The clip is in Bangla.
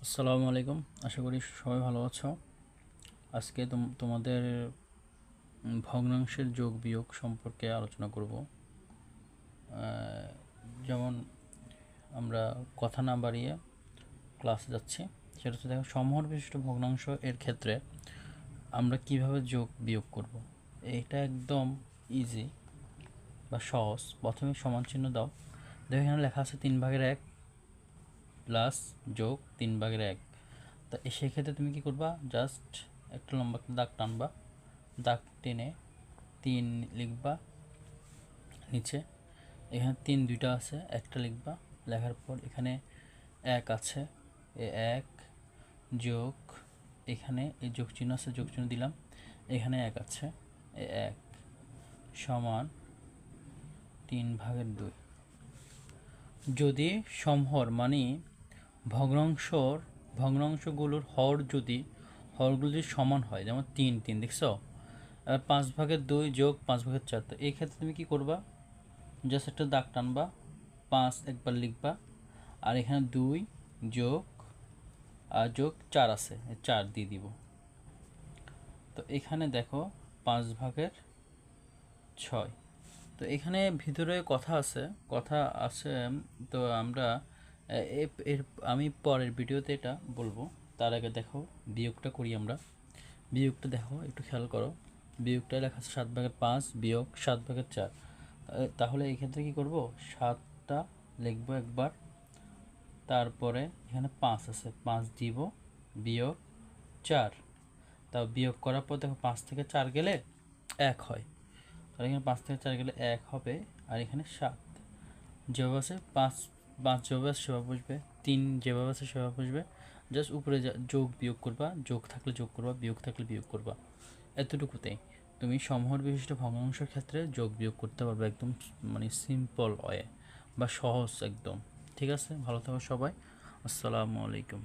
আসসালামু আলাইকুম। আশা করি সবাই ভালো আছো। আজকে তোম- তোমাদের ভগ্নাংশের যোগ বিয়োগ সম্পর্কে আলোচনা করব। যেমন আমরা কথা না বাড়িয়ে ক্লাসে যাচ্ছি, সেটা হচ্ছে দেখো সমহর বিশিষ্ট ভগ্নাংশ এর ক্ষেত্রে আমরা কীভাবে যোগ বিয়োগ করব? এটা একদম ইজি বা সহজ। প্রথমে সমান চিহ্ন দাও। দেখো এখানে লেখা আছে তিন ভাগের এক প্লাস যোগ তিন ভাগের এক। তা সেক্ষেত্রে তুমি কি করবা? জাস্ট একটা লম্বা দাগ টানবা। দাগ টেনে তিন লিখবা নিচে। এখানে তিন দুইটা আছে, একটা লিখবা। লেখার পর এখানে এক আছে, এ এক যোগ এখানে এই যোগ চিহ্ন আছে, যোগ চিহ্ন দিলাম। এখানে এক আছে, এ এক সমান তিন ভাগের দুই। যদি সমহর মানে ভগ্নাংশর, ভগ্নাংশগুলোর হর যদি হরগুলো যদি সমান হয়, যেমন তিন তিন, দেখছ? আর পাঁচ ভাগের দুই যোগ পাঁচ ভাগের চার, তো এই ক্ষেত্রে তুমি কি করবা? জাস্ট একটা দাগ টানবা, পাঁচ একবার লিখবা, আর এখানে দুই যোগ, আর যোগ চার আছে চার দিয়ে দিব। তো এখানে দেখো পাঁচ ভাগের ছয়। তো এখানে ভিতরে কথা আছে কথা আছে, তো আমরা এর, আমি পরের ভিডিওতে এটা বলব। তার আগে দেখো, বিয়োগটা করি আমরা। বিয়োগটা দেখো, একটু খেয়াল করো। বিয়োগটা লেখা আছে সাত ভাগের পাঁচ বিয়োগ সাত ভাগের চার। তাহলে এই ক্ষেত্রে কি করব? সাতটা লিখব একবার। তারপরে এখানে পাঁচ আছে। পাঁচ দিব, বিয়োগ চার। তা বিয়োগ করার পর দেখো পাঁচ থেকে চার গেলে এক হয়। আর এখানে পাঁচ থেকে চার গেলে এক হবে, আর এখানে সাত। যেভাবে আছে পাঁচ পাঁচ যেভাবে আছে সেভাবে বসবে, তিন যেভাবে আছে সেভাবে বসবে। জাস্ট উপরে যোগ বিয়োগ করবা, যোগ থাকলে যোগ করবা, বিয়োগ থাকলে বিয়োগ করবা। এতটুকুতেই। তুমি সমহর বিশিষ্ট ভগ্নাংশের ক্ষেত্রে যোগ বিয়োগ করতে পারবে একদম মানে সিম্পল ওয়ে বা সহজ একদম। ঠিক আছে? ভালো থাকো সবাই। আসসালামু আলাইকুম।